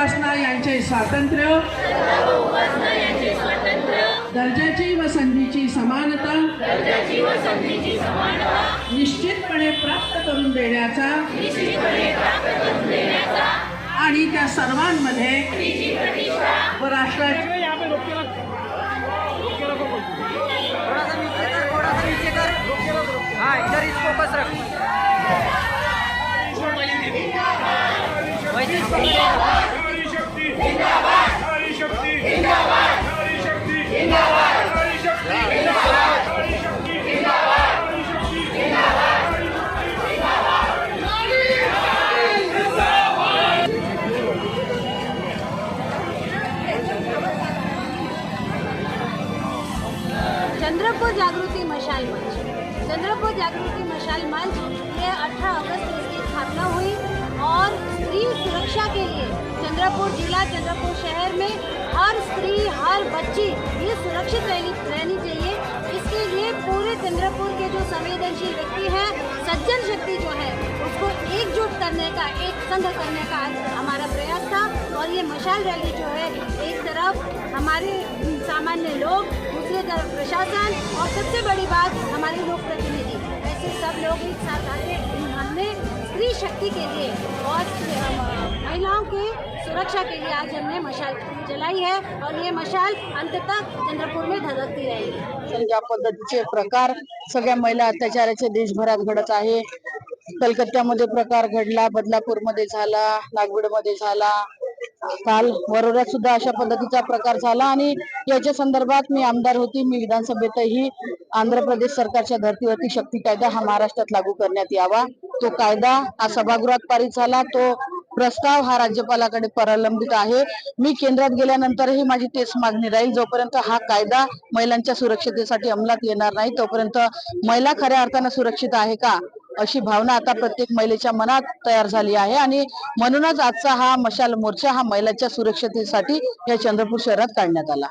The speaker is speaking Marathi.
उपासना यांचे स्वातंत्र्य दर्जाची व संधीची समानता निश्चितपणे प्राप्त करून देण्याचा आणि त्या सर्वांमध्ये व इधर रख. चंद्रपुर जागृति मशाल मंच। चंद्रपुर जागृति मशाल मंच ये 18 अगस्त को इसकी स्थापना हुई और स्त्री सुरक्षा के लिए चंद्रपुर जिला, चंद्रपुर शहर में हर स्त्री, हर बच्ची ये सुरक्षित रहनी रहनी चाहिए। इसके लिए पूरे चंद्रपुर के जो संवेदनशील व्यक्ति हैं, सज्जन शक्ति जो है, उसको एकजुट करने का, एक संघ करने का हमारा प्रयास था। और ये मशाल रैली जो है, एक तरफ़ हमारे सामान्य लोग दूसरी तरफ प्रशासन और सबसे बड़ी बात हमारे लोक प्रतिनिधि ऐसे सब लोग एक साथ आके हमने स्त्री शक्ति के लिए और महिलाओं के सुरक्षा के लिए आज हमने मशाल जलाई है और ये मशाल अंततः चंद्रपुर में धडकती रहेगी। ज्या पद्धतीचे प्रकार सगळ्या महिला अत्याचाराचे देशभरात घडत आहे. कलकत्त्यामध्ये प्रकार घडला बदलापूरमध्ये झाला नागपूरमध्ये झाला काल वरोड्यात सुद्धा अशा पद्धतीचा प्रकार झाला आणि याच्या संदर्भात मी आमदार होती. मी विधानसभेतही आंध्र प्रदेश सरकारच्या धर्तीवरती शक्ती कायदा हा महाराष्ट्रात लागू करण्यात यावा. तो कायदा हा सभागृहात पारित झाला. तो प्रस्ताव हा राज्यपालाकडे प्रलंबित आहे. मी केंद्रात गेल्यानंतरही माझी तेच मागणी राहील. जोपर्यंत हा कायदा महिलांच्या सुरक्षतेसाठी अंमलात येणार नाही तोपर्यंत महिला खऱ्या अर्थानं सुरक्षित आहे का? अशी भावना आता प्रत्येक महिलेच्या मनात तयार झाली आहे. आणि म्हणूनच आजचा हा मशाल मोर्चा हा महिलांच्या सुरक्षतेसाठी या चंद्रपूर शहरात काढण्यात आला.